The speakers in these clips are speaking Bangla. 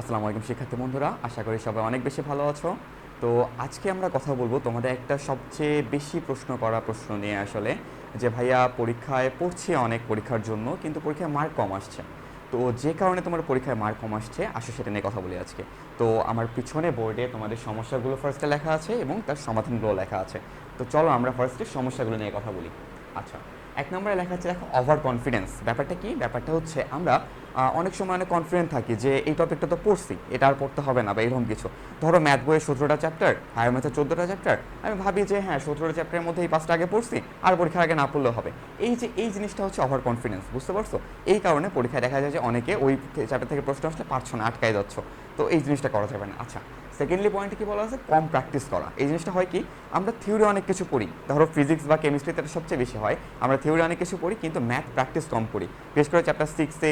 আসসালামু আলাইকুম শিক্ষার্থী বন্ধুরা, আশা করি সবাই অনেক বেশি ভালো আছো। তো আজকে আমরা কথা বলব তোমাদের একটা সবচেয়ে বেশি প্রশ্ন করা প্রশ্ন নিয়ে আসলে, যে ভাইয়া পরীক্ষায় পড়ছে অনেক পরীক্ষার জন্য, কিন্তু পরীক্ষায় মার্ক কম আসছে। তো যে কারণে তোমার পরীক্ষায় মার্ক কম আসছে, আসো সেটা নিয়ে কথা বলি আজকে। তো আমার পিছনে বোর্ডে তোমাদের সমস্যাগুলো ফার্স্টে লেখা আছে এবং তার সমাধানগুলো লেখা আছে। তো চলো আমরা ফার্স্টে সমস্যাগুলো নিয়ে কথা বলি। আচ্ছা এক নম্বরে লেখা আছে দেখো ওভার কনফিডেন্স ব্যাপারটা কি? ব্যাপারটা হচ্ছে আমরা অনেক সময় অনেক কনফিডেন্ট থাকি যে এই টপিকটা তো পড়ছি, এটা আর পড়তে হবে না বা এরকম কিছু। ধরো ম্যাথ বইয়ের সতেরোটা চ্যাপ্টার হায়ার ম্যাথের চোদ্দোটা চ্যাপ্টার আমি ভাবি যে হ্যাঁ সতেরোটা চ্যাপ্টারের মধ্যে এই পাঁচটা আগে পড়ছি, আর পরীক্ষার আগে না পড়লেও হবে। এই যে, এই জিনিসটা হচ্ছে ওভার কনফিডেন্স বুঝতে পারছ? এই কারণে পরীক্ষায় দেখা যায় যে অনেকে ওই চ্যাপ্টার থেকে প্রশ্ন আসতে পারছ না, আটকায় যাচ্ছ। তো এই জিনিসটা করা যাবে না। আচ্ছা সেকেন্ডলি পয়েন্টে কি বলা আছে? কম প্র্যাকটিস করা। এই জিনিসটা হয় কি? আমরা থিওরি অনেক কিছু পড়ি। ধরো ফিজিক্স বা কেমিস্ট্রিতে সবচেয়ে বেশি হয়। আমরা থিওরি অনেক কিছু পড়ি, কিন্তু ম্যাথ প্র্যাকটিস কম করি বিশেষ করে চ্যাপ্টার সিক্সে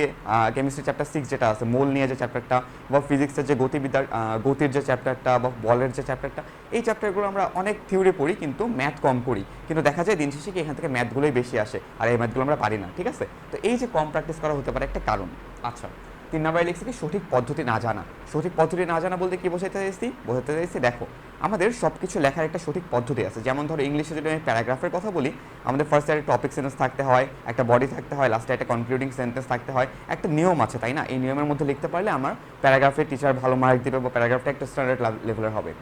কেমিস্ট্রি চ্যাপ্টার সিক্স যেটা আছে, মোল নিয়ে যে চ্যাপ্টারটা বা ফিজিক্সের যে গতিবিদ্যার গতির যে চ্যাপ্টারটা বা বলের যে চ্যাপ্টারটা এই চ্যাপ্টারগুলো আমরা অনেক থিওরি পড়ি, কিন্তু ম্যাথ কম করি কিন্তু দেখা যায় দিন শেষে কি এখান থেকে ম্যাথগুলোই বেশি আসে। আর এই ম্যাথগুলো আমরা পারি না, ঠিক আছে? তো এই যে কম প্র্যাকটিস করা হতে পারে একটা কারণ। আচ্ছা। তিন নম্বরে লিখছি কি সঠিক পদ্ধতি না জানা। সঠিক পদ্ধতি না জানা বলতে কি বোঝাতে চাইছি? বোঝাতে চাইছি, দেখো, আমাদের সব কিছু লেখার একটা সঠিক পদ্ধতি আছে। যেমন ধরো ইংলিশে যদি আমি প্যারাগ্রাফের কথা বলি, আমাদের ফার্স্টে একটা টপিক সেন্টেন্স থাকতে হয়, একটা বডি থাকতে হয় লাস্টে একটা কনক্লুডিং সেন্টেন্স থাকতে হয়, একটা নিয়ম আছে, তাই না? এই নিয়মের মধ্যে লিখতে পারলে আমার প্যারাগ্রাফের টিচার ভালো মার্ক দেবে বা প্যারাগ্রাফটা একটা স্ট্যান্ডার্ড লেভেলের হবে।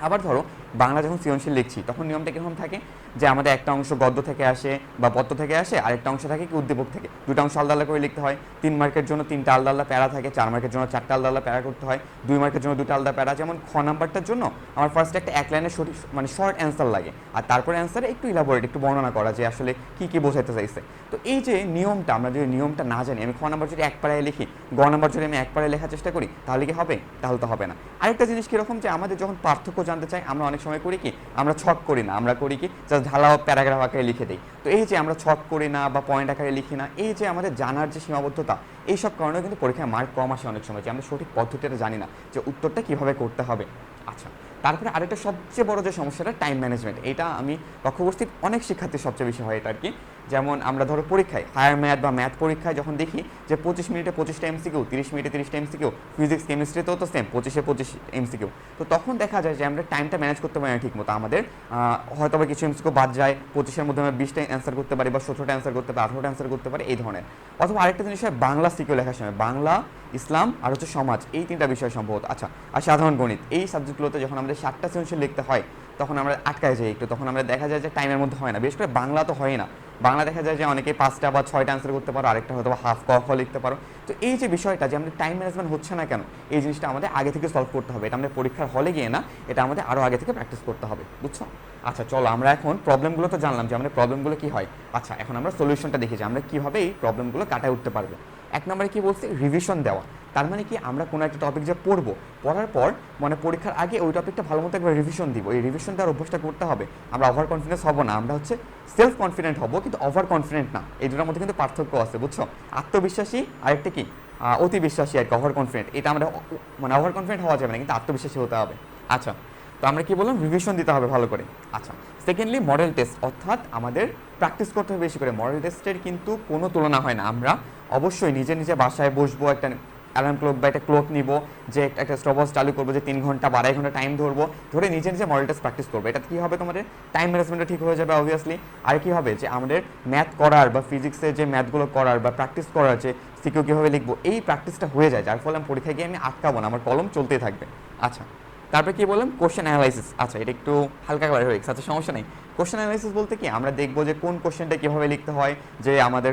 আবার ধরো, বাংলা যখন সৃজনশীল লিখছি, তখন নিয়মটা কীরকম থাকে? যে আমাদের একটা অংশ গদ্য থেকে আসে বা পদ্য থেকে আসে, আরেকটা অংশ থাকে কি উদ্দীপক থেকে। দুটো অংশ আলাদা আলাদা করে লিখতে হয়। তিন মার্কের জন্য তিনটা আলাদা আলাদা প্যারা থাকে, চার মার্কের জন্য চারটা আলাদা আলাদা প্যারা করতে হয়, দুই মার্কের জন্য দুটো আলাদা প্যারা। যেমন খ নাম্বারটার জন্য আমার ফার্স্টে একটা এক লাইনের সঠিক মানে শর্ট অ্যান্সার লাগে। আর তারপরে অ্যান্সারে একটু ইলাবোরেট একটু বর্ণনা করা যে আসলে কি কি বোঝাইতে চাইছে। তো এই যে নিয়মটা, আমরা যদি নিয়মটা না জানি, আমি খ নাম্বার যদি এক পাড়ায় লিখি, গ নাম্বার যদি আমি এক পাড়ায় লেখার চেষ্টা করি, তাহলে কি হবে? তাহলে তো হবে না। আরেকটা জিনিস কীরকম যে আমাদের যখন পার্থক্য জানতে চাই, আমরা অনেক সময় করি কি, আমরা ছক করি না, আমরা করি কি জাস্ট ঢালাও প্যারাগ্রাফ আকারে লিখে দিই। তো এই যে আমরা ছক করি না বা পয়েন্ট আকারে লিখি না, এই যে আমাদের জানার যে সীমাবদ্ধতা, এইসব কারণেও কিন্তু পরীক্ষায় মার্ক কম আসে অনেক সময়, যে আমরা সঠিক পদ্ধতিটা জানি না, যে উত্তরটা কীভাবে করতে হবে। আচ্ছা তারপরে আরেকটা সবচেয়ে বড় যে সমস্যাটা টাইম ম্যানেজমেন্ট এটা আমি লক্ষ্য অনেক শিক্ষার্থীর সবচেয়ে বেশি হয় এটা আর কি। যেমন আমরা ধরো পরীক্ষায় হায়ার ম্যাথ বা ম্যাথ পরীক্ষায় যখন দেখি যে পঁচিশ মিনিটে পঁচিশটা এমসিকিউ তিরিশ মিনিটে তিরিশটা এমসিকিউ ফিজিক্স কেমিস্ট্রিতেও তো সেম পঁচিশে পঁচিশ এমসিকিউ তো তখন দেখা যায় যে আমরা টাইমটা ম্যানেজ করতে পারি না ঠিক মতো আমাদের হয়তো বা কিছু এমসিকিউ বাদ যায়, পঁচিশের মধ্যে আমরা বিশটা অ্যান্সার করতে পারি বা সতেরোটা অ্যান্সার করতে পারি, আঠারোটা অ্যান্সার করতে পারি, এই ধরনের। অথবা আরেকটা জিনিস হয়, বাংলা সিকিউ লেখার সময়। বাংলা, ইসলাম আর হচ্ছে সমাজ, এই তিনটা বিষয় সম্ভবত। আচ্ছা আর সাধারণ গণিত। এই সাবজেক্টগুলোতে যখন আমাদের সাতটা সৃজনশীল লিখতে হয় তখন আমরা আটকায় যাই একটু, তখন আমরা দেখা যায় যে টাইমের মধ্যে হয় না। বিশেষ করে বাংলা তো হয় না। বাংলা দেখা যায় যে অনেকে পাঁচটা বা ছয়টা অ্যান্সার করতে পারো, আরেকটা হয়তো বা হাফ ক খ লিখতে পারো। তো এই যে বিষয়টা যে আমাদের টাইম ম্যানেজমেন্ট হচ্ছে না কেন, এই জিনিসটা আমাদের আগে থেকে সলভ করতে হবে। এটা আমাদের পরীক্ষার হলে গিয়ে না, এটা আমাদের আরও আগে থেকে প্র্যাকটিস করতে হবে, বুঝছ? আচ্ছা চলো আমরা এখন প্রবলেমগুলো তো জানলাম যে আমাদের প্রবলেমগুলো কী হয়? আচ্ছা এখন আমরা সলিউশনটা দেখি যে আমরা কীভাবে এই প্রবলেমগুলো কাটায় উঠতে পারব? এক নম্বরে কি বলছি? রিভিশন দেওয়া। তার মানে কি? আমরা কোনো একটা টপিক যে পড়ব, পড়ার পর মানে পরীক্ষার আগে ওই টপিকটা ভালো মতো একবার রিভিশন দিব। এই রিভিশন দেওয়ার অভ্যাসটা করতে হবে। আমরা ওভার কনফিডেন্স হব না, আমরা হচ্ছে সেলফ কনফিডেন্ট হব, কিন্তু ওভার কনফিডেন্ট না। এই দুটোর মধ্যে কিন্তু পার্থক্য আছে, বুঝছ? আত্মবিশ্বাসী আরেকটা কি? অতি বিশ্বাসী আর কি ওভার কনফিডেন্ট এটা আমরা মানে ওভার কনফিডেন্ট হওয়া যাবে না, কিন্তু আত্মবিশ্বাসী হতে হবে। আচ্ছা তো আমরা কি বললাম? রিভিশন দিতে হবে ভালো করে। আচ্ছা সেকেন্ডলি মডেল টেস্ট অর্থাৎ আমাদের প্র্যাকটিস করতে হবে বেশি করে। মডেল টেস্টের কিন্তু কোনো তুলনা হয় না। আমরা অবশ্যই নিজে নিজে বাসায় বসবো, একটা অ্যালার্ম ক্লক বা একটা ক্লক নিব, যে একটা- স্টপওয়াচ চালু করব, যে তিন ঘণ্টা বা আড়াই ঘণ্টা টাইম ধরবো, ধরে নিজে নিজে মডেল টেস্ট প্র্যাকটিস করব। এটা কী হবে তোমাদের? টাইম ম্যানেজমেন্টটা ঠিক হয়ে যাবে অবভিয়াসলি আর কি হবে? যে আমাদের ম্যাথ করার বা ফিজিক্সের যে ম্যাথগুলো করার বা প্র্যাকটিস করার যে সিকিউ কীভাবে লিখব, এই প্র্যাকটিসটা হয়ে যায়। যার ফলে আমি পরীক্ষায় গিয়ে আমি আটকাবো না, আমার কলম চলতেই থাকবে। আচ্ছা। তারপরে কি বললাম? কোশ্চেন অ্যানালাইসিস আচ্ছা এটা একটু হালকা কালার হয়ে গেছে। আচ্ছা সমস্যা নেই। কোশ্চেন অ্যানালাইসিস বলতে কি? আমরা দেখব যে কোন কোশ্চেনটা কীভাবে লিখতে হয়, যে আমাদের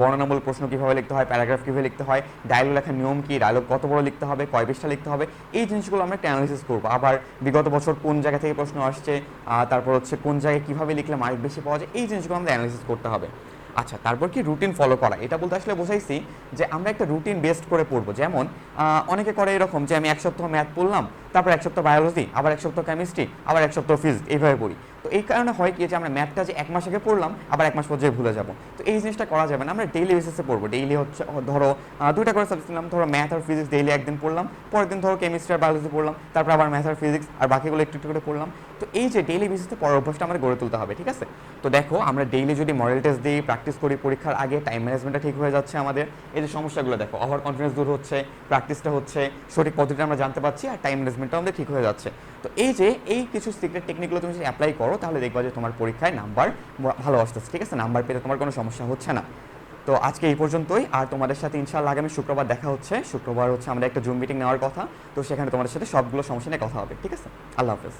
বর্ণনামূলক প্রশ্ন কীভাবে লিখতে হয় প্যারাগ্রাফ কীভাবে লিখতে হয় ডায়লগ লেখার নিয়ম কী ডায়লগ কত বড় লিখতে হবে, কয় পৃষ্ঠা লিখতে হবে, এই জিনিসগুলো আমরা একটা অ্যানালাইসিস করব। আবার বিগত বছর কোন জায়গা থেকে প্রশ্ন আসছে তারপর হচ্ছে কোন জায়গায় কীভাবে লিখলে মার্ক বেশি পাওয়া যায়, এই জিনিসগুলো আমাদের অ্যানালাইসিস করতে হবে। আচ্ছা তারপর কি রুটিন ফলো করা? এটা বলতে আসলে বোঝাইছি যে আমরা একটা রুটিন বেস্ট করে পড়ব। যেমন অনেকে করে এরকম যে আমি এক সপ্তাহ ম্যাথ পড়লাম তারপর এক সপ্তাহ বায়োলজি আবার এক সপ্তাহ কেমিস্ট্রি আবার এক সপ্তাহ ফিজিক্স এইভাবে পড়ি। তো এই কারণে হয় কি যে আমরা ম্যাথটা যে এক মাস আগে পড়লাম, আবার এক মাস পর যেয়ে ভুলে যাব। তো এই জিনিসটা করা যাবে না, আমরা ডেইলি বেসিসে পড়ব। ডেইলি হচ্ছে ধরো দুইটা করে সাবজেক্ট নিলাম, ধরো ম্যাথ আর ফিজিক্স ডেইলি একদিন পড়লাম, পরের দিন ধরো কেমিস্ট্রি আর বায়োলজি পড়লাম, তারপর আবার ম্যাথ আর ফিজিক্স আর বাকিগুলো একটু একটু করে পড়লাম। তো এই যে ডেইলি বেসিসে পড়ার অভ্যাসটা আমাদের গড়ে তুলতে হবে, ঠিক আছে? তো দেখো, আমরা ডেইলি যদি মডেল টেস্ট দিই প্র্যাকটিস করি পরীক্ষার আগে টাইম ম্যানেজমেন্টটা ঠিক হয়ে যাচ্ছে আমাদের। এই যে সমস্যাগুলো দেখো ওভার কনফিডেন্স দূর হচ্ছে প্র্যাকটিসটা হচ্ছে, সঠিক পদ্ধতিটা আমরা জানতে পারছি আর টাইম ম্যানেজমেন্টটাও আমাদের ঠিক হয়ে যাচ্ছে। তো এই যে, এই কিছু সিক্রেট টেকনিকগুলো তুমি যদি অ্যাপ্লাই করো, তাহলে দেখবা যে তোমার পরীক্ষায় নাম্বার ভালো আসতেছে, ঠিক আছে? নাম্বার পেতে তোমার কোনো সমস্যা হচ্ছে না। তো আজকে এই পর্যন্তই, আর তোমাদের সাথে ইনশাল্লাহ আগামী শুক্রবার দেখা হচ্ছে। শুক্রবার হচ্ছে আমাদের একটা জুম মিটিং নেওয়ার কথা। তো সেখানে তোমাদের সাথে সবগুলো সমস্যা নিয়ে কথা হবে, ঠিক আছে? আল্লাহ হাফেজ।